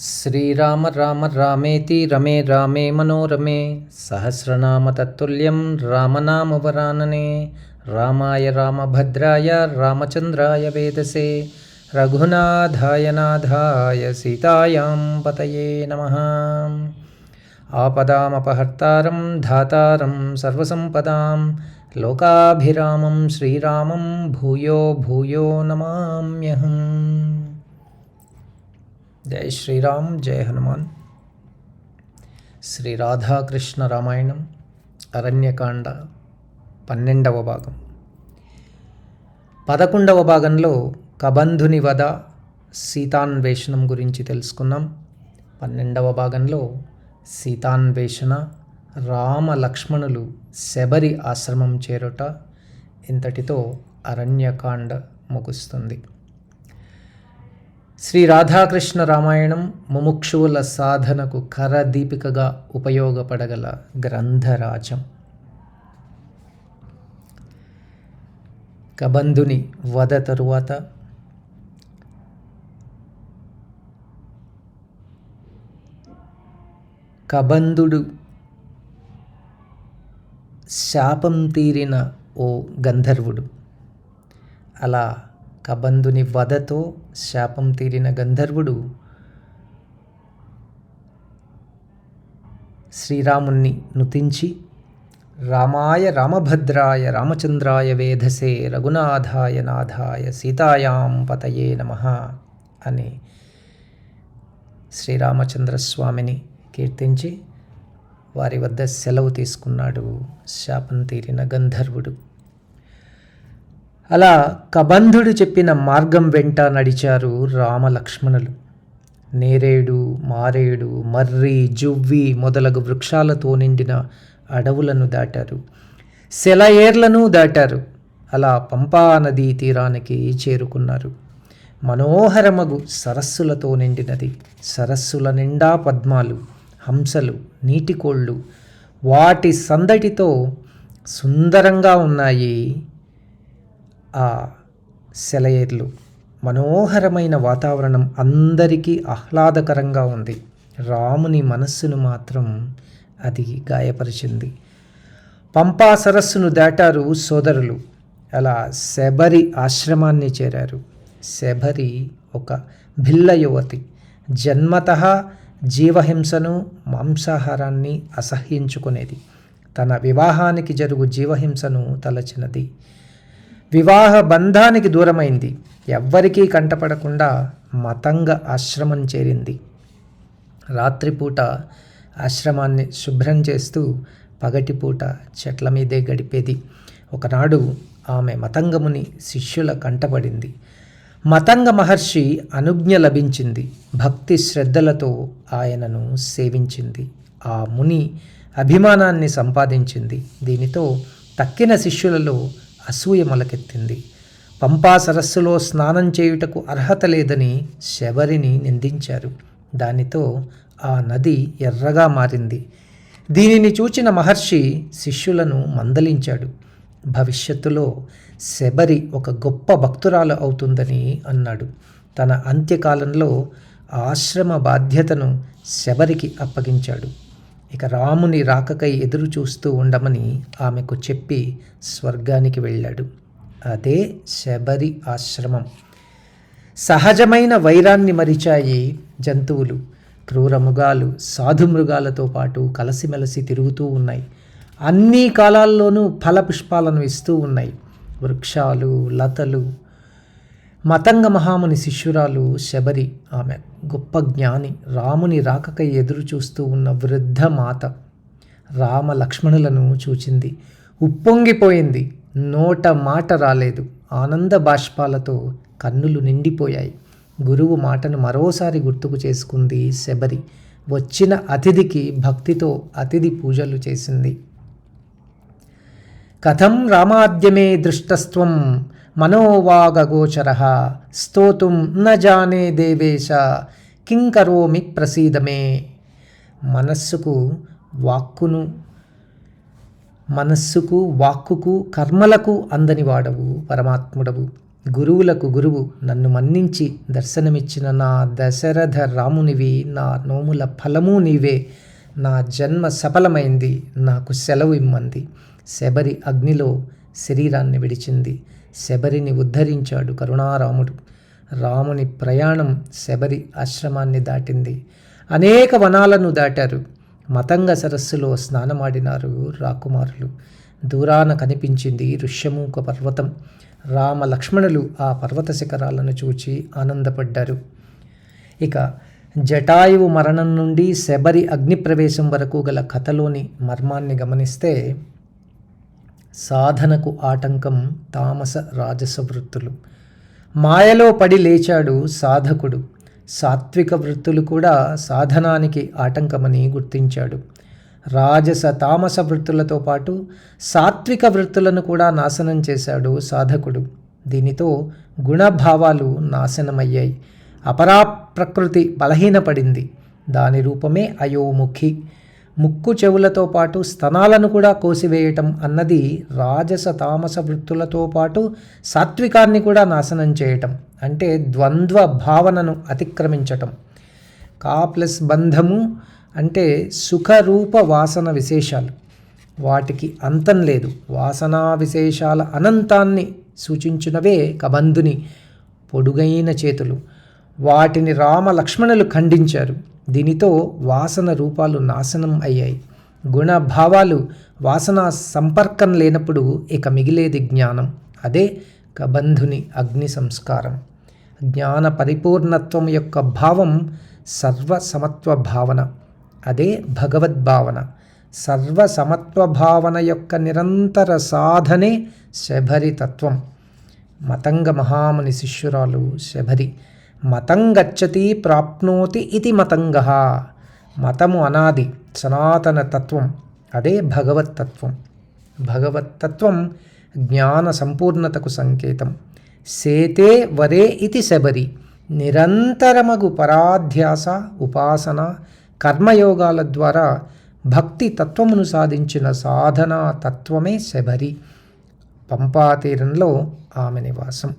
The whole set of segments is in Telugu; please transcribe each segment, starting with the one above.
శ్రీరామ రామ రామేతి రమే రామే మనోరమే సహస్రనామ తత్తుల్యం రామనామవరాననే రామాయ రామభద్రాయ రామచంద్రాయ వేదసే రఘునాథాయ నాథాయ సీతాయాం పతయే నమ ఆపదామపహర్తారం ధాతారం సర్వసంపదాం లోకాభిరామం శ్రీరామం భూయో భూయో నమామ్యహం. జై శ్రీరామ్ జయ హనుమాన్. శ్రీ రాధాకృష్ణ రామాయణం అరణ్యకాండ పన్నెండవ భాగం. పదకొండవ భాగంలో కబంధుని వద సీతాన్వేషణం గురించి తెలుసుకున్నాం పన్నెండవ భాగంలో సీతాన్వేషణ రామ లక్ష్మణులు శబరి ఆశ్రమం చేరుట ఇంతటితో అరణ్యకాండ ముగుస్తుంది. శ్రీ రాధాకృష్ణ రామాయణం ముముక్షువుల సాధనకు కరదీపికగా ఉపయోగపడగల గ్రంథరాజం కబంధుని వధ తరువాత కబంధుడు శాపం తీరిన ఓ గంధర్వుడు. అలా కబంధుని వధతో శాపం తీరిన గంధర్వుడు శ్రీరాముణ్ణి నుతించి రామాయ రామభద్రాయ రామచంద్రాయ వేధసే రఘునాథాయ నాథాయ సీతాయాం పతయే నమ అని శ్రీరామచంద్రస్వామిని కీర్తించి వారి వద్ద సెలవు తీసుకున్నాడు శాపం తీరిన గంధర్వుడు. అలా కబంధుడు చెప్పిన మార్గం వెంట నడిచారు రామలక్ష్మణులు. నేరేడు మారేడు మర్రి జువ్వి మొదలగు వృక్షాలతో నిండిన అడవులను దాటారు. సెలయేర్లను దాటారు. అలా పంపా నదీ తీరానికి చేరుకున్నారు. మనోహరమగు సరస్సులతో నిండినది. సరస్సుల నిండా పద్మాలు. హంసలు నీటికోళ్ళు వాటి సందడితో సుందరంగా ఉన్నాయి ఆ సెలయేర్లు. మనోహరమైన వాతావరణం అందరికీ ఆహ్లాదకరంగా ఉంది. రాముని మనస్సును మాత్రం అది గాయపరిచింది. పంపా సరస్సును దాటారు సోదరులు. అలా శబరి ఆశ్రమాన్ని చేరారు. శబరి ఒక భిల్ల యువతి. జన్మత జీవహింసను మాంసాహారాన్ని అసహ్యించుకునేది. తన వివాహానికి జరుగు జీవహింసను తలచినది. వివాహ బంధానికి దూరమైంది. ఎవ్వరికీ కంటపడకుండా మతంగ ఆశ్రమం చేరింది. రాత్రిపూట ఆశ్రమాన్ని శుభ్రం చేస్తూ పగటిపూట చెట్ల మీదే గడిపేది. ఒకనాడు ఆమె మతంగముని శిష్యుల కంటపడింది. మతంగ మహర్షి అనుజ్ఞ లభించింది. భక్తి శ్రద్ధలతో ఆయనను సేవించింది. ఆ ముని అభిమానాన్ని సంపాదించింది. దీనితో తక్కిన శిష్యులలో అసూయ మొలకెత్తింది. పంపా సరస్సులో స్నానం చేయుటకు అర్హత లేదని శబరిని నిందించారు. దానితో ఆ నది ఎర్రగా మారింది. దీనిని చూచిన మహర్షి శిష్యులను మందలించాడు. భవిష్యత్తులో శబరి ఒక గొప్ప భక్తురాలు అవుతుందని అన్నాడు. తన అంత్యకాలంలో ఆశ్రమ బాధ్యతను శబరికి అప్పగించాడు. ఇక రాముని రాకకై ఎదురు చూస్తూ ఉండమని ఆమెకు చెప్పి స్వర్గానికి వెళ్ళాడు. అదే శబరి ఆశ్రమం. సహజమైన వైరాన్ని మరిచాయి జంతువులు. క్రూర మృగాలు సాధు మృగాలతో పాటు కలసిమెలసి తిరుగుతూ ఉన్నాయి. అన్ని కాలాల్లోనూ ఫలపుష్పాలను ఇస్తూ ఉన్నాయి. వృక్షాలు లతలు మతంగ మహాముని శిష్యురాలు శబరి ఆమె గొప్ప జ్ఞాని రాముని రాకకై ఎదురు చూస్తూ ఉన్న వృద్ధ మాత రామ లక్ష్మణులను చూచింది. ఉప్పొంగిపోయింది. నోట మాట రాలేదు. ఆనంద బాష్పాలతో కన్నులు నిండిపోయాయి. గురువు మాటను మరోసారి గుర్తుకు చేసుకుంది శబరి. వచ్చిన అతిథికి భక్తితో అతిథి పూజలు చేసింది. కథం రామాద్యమే దృష్టస్త్వం మనోవాగగోచర. స్తోతుం న జానే దేవేశ కింకరోమి ప్రసీదమే. మనస్సుకు వాక్కును మనస్సుకు వాక్కుకు కర్మలకు అందని వాడవు పరమాత్ముడవు. గురువులకు గురువు నన్ను మన్నించి దర్శనమిచ్చిన నా దశరథ రామునివి నా నోముల ఫలము నీవే. నా జన్మ సఫలమైంది నాకు సెలవు ఇమ్మంది. శబరి అగ్నిలో శరీరాన్ని విడిచింది. శబరిని ఉద్ధరించాడు కరుణారాముడు. రాముని ప్రయాణం శబరి ఆశ్రమాన్ని దాటింది. అనేక వనాలను దాటారు. మతంగ సరస్సులో స్నానమాడినారు రాకుమారులు. దూరాన కనిపించింది ఋష్యమూక పర్వతం. రామ లక్ష్మణులు ఆ పర్వత శిఖరాలను చూచి ఆనందపడ్డారు. ఇక జటాయువు మరణం నుండి శబరి అగ్నిప్రవేశం వరకు గల కథలోని మర్మాన్ని గమనిస్తే సాధనకు ఆటంకం తామస రాజస వృత్తులు. మాయలో పడి లేచాడు సాధకుడు. సాత్విక వృత్తులు కూడా సాధనానికి ఆటంకమని గుర్తించాడు. రాజస తామస వృత్తులతో పాటు సాత్విక వృత్తులను కూడా నాశనం చేశాడు సాధకుడు. దీనితో గుణభావాలు నాశనమయ్యాయి. అపరా ప్రకృతి బలహీనపడింది. దాని రూపమే అయోముఖి. ముక్కు చెవులతో పాటు స్తనాలను కూడా కోసివేయటం అన్నది రాజస తామస వృత్తులతో పాటు సాత్వికాన్ని కూడా నాశనం చేయటం అంటే ద్వంద్వ భావనను అతిక్రమించటం. కా ప్లస్ బంధము అంటే సుఖరూప వాసన విశేషాలు. వాటికి అంతం లేదు. వాసనా విశేషాల అనంతాన్ని సూచించినవే కబంధుని పొడుగైన చేతులు. వాటిని రామ లక్ష్మణులు ఖండించారు. దీనితో వాసన రూపాలు నాశనం అయ్యాయి. గుణభావాలు వాసన సంపర్కం లేనప్పుడు ఇక మిగిలేది జ్ఞానం. అదే కబంధుని అగ్ని సంస్కారం. జ్ఞాన పరిపూర్ణత్వం యొక్క భావం సర్వసమత్వ భావన. అదే భగవద్భావన సర్వసమత్వ భావన యొక్క నిరంతర సాధనే శబరి తత్వం. మతంగ మహాముని శిష్యురాలు శబరి. మతం గచ్చతి ప్రాప్నోతి ఇది మతంగ. మతము అనాది సనాతన తత్వం అదే భగవత్తత్వం భగవత్తత్వం జ్ఞాన సంపూర్ణతకు సంకేతం. సేతే వరే ఇది శబరి. నిరంతరమగు పరాధ్యాస ఉపాసన కర్మయోగాల ద్వారా భక్తి తత్వమును సాధించిన సాధనా తత్వమే శబరి. పంపాతీరంలో ఆమె నివాసం.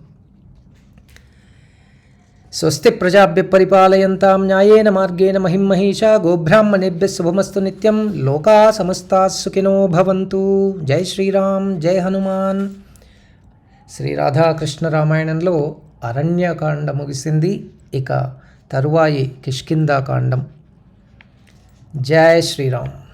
స్వస్తి ప్రజాభ్య పరిపాలయంతాం న్యాయేన మార్గేణ మహిమహీషా గోబ్రాహ్మణేభ్య శుభమస్తు నిత్యం లోకా సమస్తా సుఖినో భవంతు. జై శ్రీరామ్ జై హనుమాన్. శ్రీ రాధాకృష్ణ రామాయణంలో అరణ్యకాండ ముగిసింది. ఇక తరువాయి కిష్కిందాకాండం జై శ్రీరామ్.